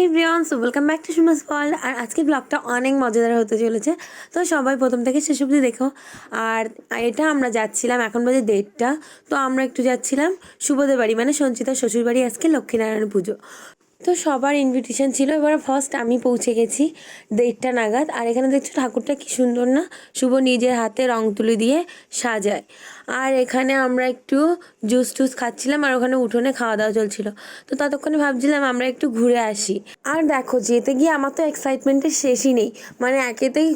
এই ব্রিয়ন্স welcome back to Sumas world আর আজকে ব্লগটা অনেক মজাদার হতে চলেছে। তো সবাই প্রথম থেকে শেষ অবধি দেখো। আর এটা আমরা যাচ্ছিলাম এখন বাজে দেড়টা। তো আমরা একটু যাচ্ছিলাম শুভদের বাড়ি মানে সঞ্চিতার শ্বশুর বাড়ি, আজকে লক্ষ্মীনারায়ণ পুজো। তো সবার ইনভিটেশন ছিল, এবার ফার্স্ট আমি পৌঁছে গেছি দেড়টা নাগাদ। আর এখানে দেখছ ঠাকুরটা কি সুন্দর না? শুভ নিজের হাতে রং তুলি দিয়ে সাজায়। আর এখানে আমরা একটু জুস টুস খাচ্ছিলাম আর ওখানে উঠোনে খাওয়া দাওয়া চলছিল। তো ততক্ষণে ভাবছিলাম আমরা একটু ঘুরে আসি। আর দেখো, যেতে গিয়ে আমার তো এক্সাইটমেন্টের শেষই নেই। মানে একেতেই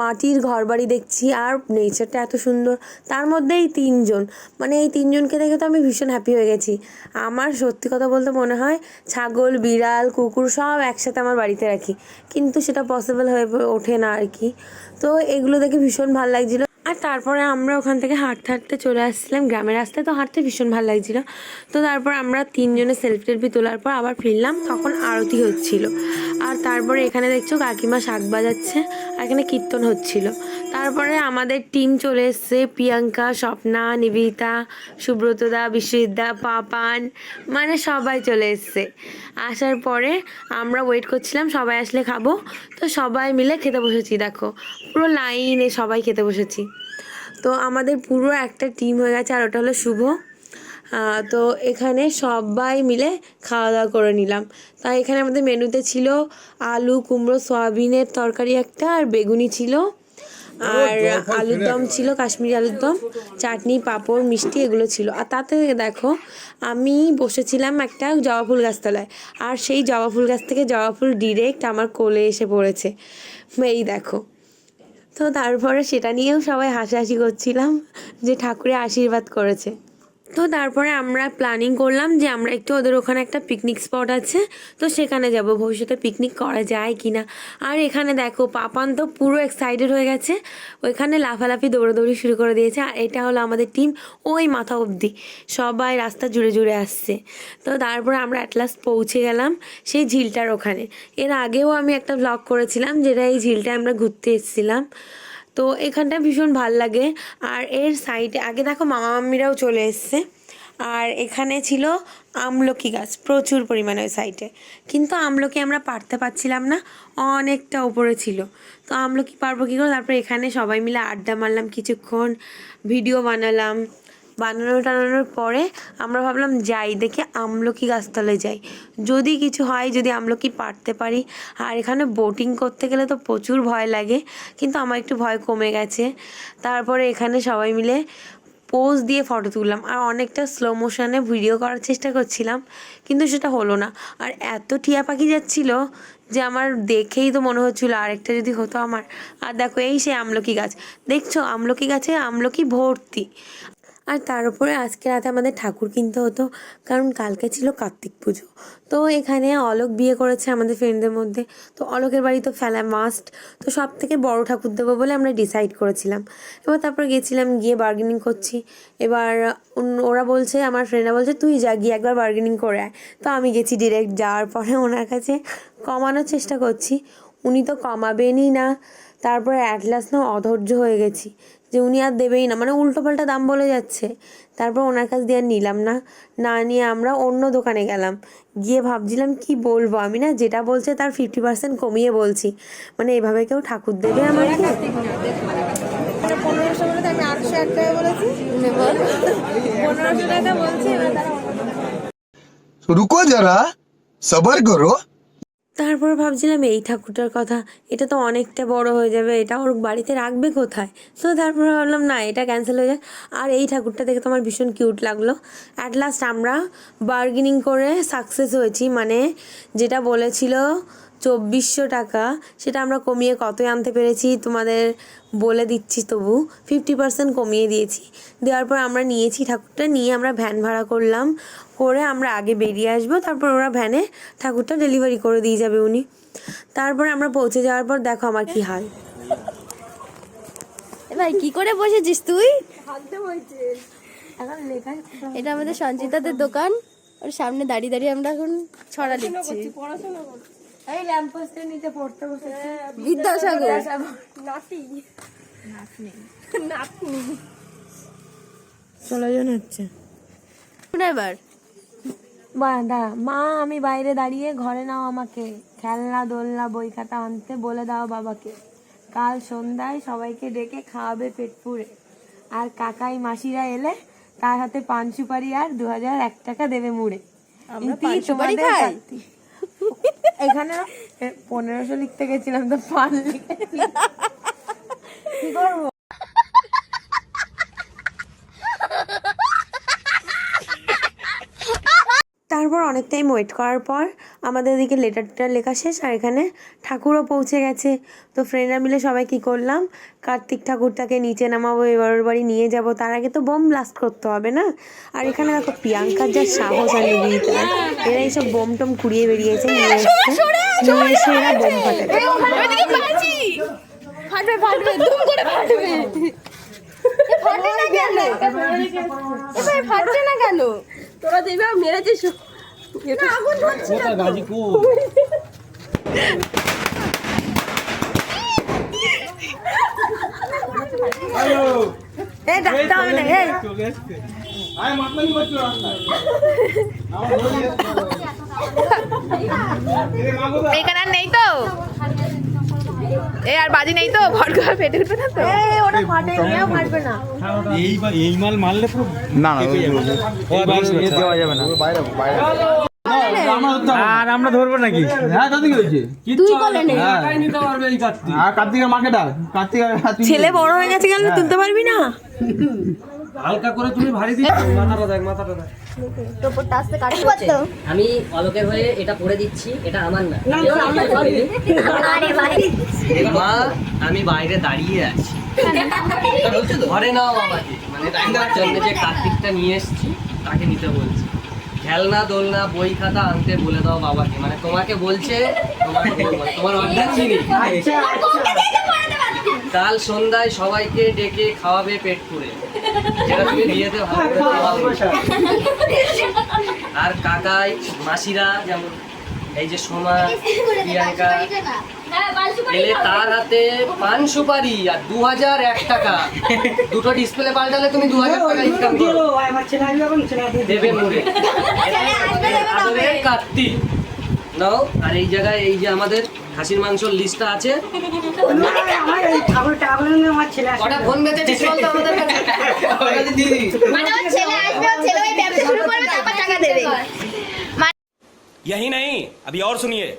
মাটির ঘর বাড়ি দেখছি আর নেচারটা এত সুন্দর। তার মধ্যে এই তিনজন। মানে এই তিনজনকে দেখে তো আমি ভীষণ হ্যাপি হয়ে গেছি। আমার সত্যি কথা বলতে মনে হয় ছাগল, বিড়াল, কুকুর সব একসাথে আমার বাড়িতে রাখি। কিন্তু সেটা পসিবল হয়ে ওঠে না আর কি। তো এগুলো দেখে ভীষণ ভালো লাগছিল। আর তারপরে আমরা ওখান থেকে হাঁটতে হাঁটতে চলে আসছিলাম গ্রামের রাস্তায়। তো হাঁটতে ভীষণ ভালো লাগছিল। তো তারপর আমরা তিনজনে সেলফি টেলফি তোলার পর আবার ফিরলাম। তখন আরতি হচ্ছিল। আর তারপরে এখানে দেখছ কাকিমা শাক বাজাচ্ছে আর এখানে কীর্তন হচ্ছিল। তারপরে আমাদের টিম চলে এসছে, প্রিয়াঙ্কা, স্বপ্না, নিবেদিতা, সুব্রতদা, বিশ্বজিৎদা, পাপান মানে সবাই চলে এসছে। আসার পরে আমরা ওয়েট করছিলাম, সবাই আসলে খাব। তো সবাই মিলে খেতে বসেছি, দেখো, পুরো লাইনে সবাই খেতে বসেছি। তো আমাদের পুরো একটা টিম হয়ে গেছে আর ওটা হলো শুভ। তো এখানে সবাই মিলে খাওয়া দাওয়া করে নিলাম। তাই এখানে আমাদের মেনুতে ছিল আলু কুমড়ো সয়াবিনের তরকারি একটা আর বেগুনি ছিল। আর আলুর দম ছিল কাশ্মীরি আলুর দম চাটনি পাঁপড় মিষ্টি এগুলো ছিল। আর তাতে দেখো আমি বসেছিলাম একটা জবা ফুল গাছতলায় আর সেই জবা ফুল গাছ থেকে জবা ফুল ডিরেক্ট আমার কোলে এসে পড়েছে। এই দেখো। তো তারপরে সেটা নিয়েও সবাই হাসাহাসি করছিলাম যে ঠাকুরের আশীর্বাদ করেছে। তো তারপরে আমরা প্ল্যানিং করলাম যে আমরা একটু ওদের ওখানে একটা পিকনিক স্পট আছে, তো সেখানে যাব। ভবিষ্যতে পিকনিক করা যায় কি না আর এখানে দেখো, পাপান তো পুরো এক্সাইটেড হয়ে গেছে। ওইখানে লাফালাফি, দৌড়াদৌড়ি শুরু করে দিয়েছে। আর এটা হলো আমাদের টিম ওই মাথা অবধি। সবাই রাস্তা জুড়ে জুড়ে আসছে। তো তারপরে আমরা অ্যাটলাস্ট পৌঁছে গেলাম সেই ঝিলটার ওখানে। এর আগেও আমি একটা ব্লগ করেছিলাম, যেটা এই ঝিলটায় আমরা ঘুরতে এসেছিলাম। তো এখানটা ভীষণ ভালো লাগে। আর এর সাইডে, আগে দেখো মামা মাম্মিরাও চলে এসছে। আর এখানে ছিল আমলকি গাছ, প্রচুর পরিমাণে ওই সাইডে। কিন্তু আমলকি আমরা পারতে পারছিলাম না, অনেকটা ওপরে ছিল। তো আমলকি পারব কী করে? তারপরে এখানে সবাই মিলে আড্ডা মারলাম কিছুক্ষণ, ভিডিও বানালাম। বানানো টানানোর পরে আমরা ভাবলাম যাই, দেখে আমলকি গাছতলায় যাই। যদি কিছু হয়, যদি আমলকি পারতে পারি। আর এখানে বোটিং করতে গেলে তো প্রচুর ভয় লাগে, কিন্তু আমার একটু ভয় কমে গেছে। তারপরে এখানে সবাই মিলে পোজ দিয়ে ফটো তুললাম। আর অনেকটা স্লো মোশনে ভিডিও করার চেষ্টা করছিলাম, কিন্তু সেটা হলো না। আর এত টিয়া পাখি যাচ্ছিল যে আমার দেখেই তো মনে হচ্ছিল আরেকটা যদি হতো আমার। আর দেখো, এই সে আমলকি গাছ। দেখছ, আমলকি গাছে আমলকি ভর্তি। আর তার উপরে আজকে রাতে আমাদের ঠাকুর কিনতে হতো, কারণ কালকে ছিল কার্তিক পুজো। তো এখানে অলোক বিয়ে করেছে আমাদের ফ্রেন্ডদের মধ্যে। তো অলোকের বাড়ি তো ফেলা মাস্ট তো সব থেকে বড় ঠাকুর দেবো বলে আমরা ডিসাইড করেছিলাম। এবার তারপর গেছিলাম, গিয়ে বার্গেনিং করছি। এবার ওরা বলছে, আমার ফ্রেন্ডরা বলছে, তুই যা, গিয়ে একবার বার্গেনিং করে আয়। তো আমি গেছি ডিরেক্ট যাওয়ার পরে ওনার কাছে কমানোর চেষ্টা করছি। উনি তো কমাবেনই না। তারপরে অ্যাট লাস্ট না অধৈর্য হয়ে গেছি। যে উনি আর দেবেই না। মানে উল্টোপাল্টা দাম বলে যাচ্ছে। তারপর ওনার কাছ দিয়ে আর নিলাম না। না নিয়ে আমরা অন্য দোকানে গেলাম। গিয়ে ভাবছিলাম কি বলব আমি না? যেটা বলছে তার ফিফটি পার্সেন্ট কমিয়ে বলছি। মানে এভাবে কেউ ঠাকুর দেবে আমার রুকো যারা সবার করো। তারপর ভাবছিলাম, এই ঠাকুরটার কথা, এটা তো অনেকটা বড় হয়ে যাবে, এটা ওর বাড়িতে রাখবে কোথায়? তো তারপর ভাবলাম, না, এটা ক্যান্সেল হয়ে যায় আর এই ঠাকুরটা দেখে তো আমার ভীষণ কিউট লাগল। অ্যাট লাস্ট আমরা বার্গেনিং করে সাকসেস হয়েছি মানে যেটা বলেছিল চব্বিশশো টাকা। সেটা আমরা কমিয়ে কতই আনতে পেরেছি তোমাদের বলে দিচ্ছি তবু। ফিফটি পার্সেন্ট কমিয়ে দিয়েছি। দেওয়ার পর আমরা নিয়েছি ঠাকুরটা নিয়ে আমরা ভ্যান ভাড়া করলাম। করে আমরা আগে বেরিয়ে আসব তারপর ওরা ভ্যানে ঠাকুরটা ডেলিভারি করে দিয়ে যাবে উনি। তারপর আমরা পৌঁছে যাওয়ার পর দেখো আমার কি হাল ভাই কি করে বসেছিস তুই? এটা আমাদের সঞ্চিতাদের দোকান। ওর সামনে দাঁড়িয়ে দাঁড়িয়ে আমরা এখন ছড়া দিচ্ছি। এই ল্যাম্পোস্টের নিচে পড়তে বসেছে। বিদ্যাসাগর। ষোলো জন হচ্ছে। এবার। দাঁড়া। মা আমি বাইরে দাঁড়িয়ে ঘরে নাও আমাকে। খেলনা দোলনা বই খাতা আনতে বলে দাও বাবাকে। কাল সন্ধ্যায় সবাইকে ডেকে খাওয়াবে পেট পুড়ে। আর কাকাই মাসিরা এলে তার হাতে পান সুপারি আর দু হাজার এক টাকা দেবে মুড়ে। তোমাদের। এখানে পনেরোশো লিখতে গেছিলাম তো পান লিখে কি করব? তারপর অনেক টাইম ওয়েট করার পর আমাদের এদিকে লেটারটা লেখা শেষ আর এখানে ঠাকুরও পৌঁছে গেছে। তো ফ্রেন্ডরা মিলে সবাই কি করলাম? কার্তিক ঠাকুরটাকে নিচে নামাবো এবার ওর বাড়ি নিয়ে যাব। তার আগে তো বোম ব্লাস্ট করতে হবে না? আর এখানে দেখো প্রিয়াঙ্কার যা সাহস আর নিবিড়িতা। এরা এইসব বোম টোম কুড়িয়ে বেরিয়েছে নিয়ে এসছে। নিয়ে এসে এরা বোম ফাটাবে। ফাটবে ফাটবে দুম করে ফাটবে। ফাটে না কেন? এবার ফাটছে না কেন? তোরা দেবে মেরেছিস। এই ডাকতে হবে না এই। এখানে আর নেই তো? এ আর বাজি নেই তো? ভট করে ফেটে উঠবে না তো? এই, ওটা ফাটে নিয়েও ফাটবে না। এই এই মাল মারলে পুরো না না দেওয়া যাবে। না। আর আমরা ধরবো নাকি? হ্যাঁ দাদি হয়েছে? তুই বলে নে। আর কার্তিকের মাকে ডাক। কার্তিক ছেলে বড় হয়ে গেছে কেন? তুলতে পারবি না? হালকা করে তুমি ভারী দিচ্ছ। মাথাটা দেখ মাথাটা দেখ। আমি অলোকের হয়ে এটা পড়ে দিচ্ছি এটা আমার না। মা আমি বাইরে দাঁড়িয়ে আছি। ঘরে নাও আমাকে মানে যে কার্তিকটা নিয়ে এসেছি তাকে নিতে বলছি। খেলনা দোলনা বই খাতা আনতে বলে দাও বাবাকে। মানে তোমাকে বলছে তোমার অর্ডার চিনি কাল সন্ধ্যায় সবাইকে ডেকে খাওয়াবে পেট পুরে যেটা তুমি বিয়েতে ভালো আর কাকাই মাসিরা যেমন এই যে সোমা প্রিয়াঙ্কা তার হাতে পান সুপারি আর দু হাজার এক টাকা। দুটো ডিসপ্লে পাল্টালে তুমি দু হাজার টাকা ইনকাম করো। দেবে। মুড়ে। কার্তিক নাও আর এই জায়গায় এই যে আমাদের খাসির মাংসর লিস্টটা আছে। কটা ফোন বেঁচেছিস বলতো আমাদের কাছে মানে ছেলে আসবে ছেলে ওই ব্যবসা শুরু করবে তারপর টাকা দেবে। यही नहीं अभी और सुनिए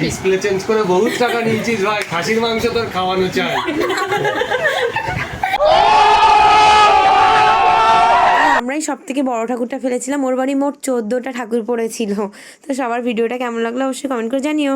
ডিসপ্লে চেঞ্জ করে বহুত টাকা নিয়েছিস ভাই খাসির মাংস তোর খাওয়ানো চাই আর আমরাই সব থেকে বড় ঠাকুরটা ফেলেছিলাম ওর বাড়ি মোট চোদ্দোটা ঠাকুর পড়েছিল তো সবার ভিডিওটা কেমন লাগলো অবশ্যই কমেন্ট করে জানিও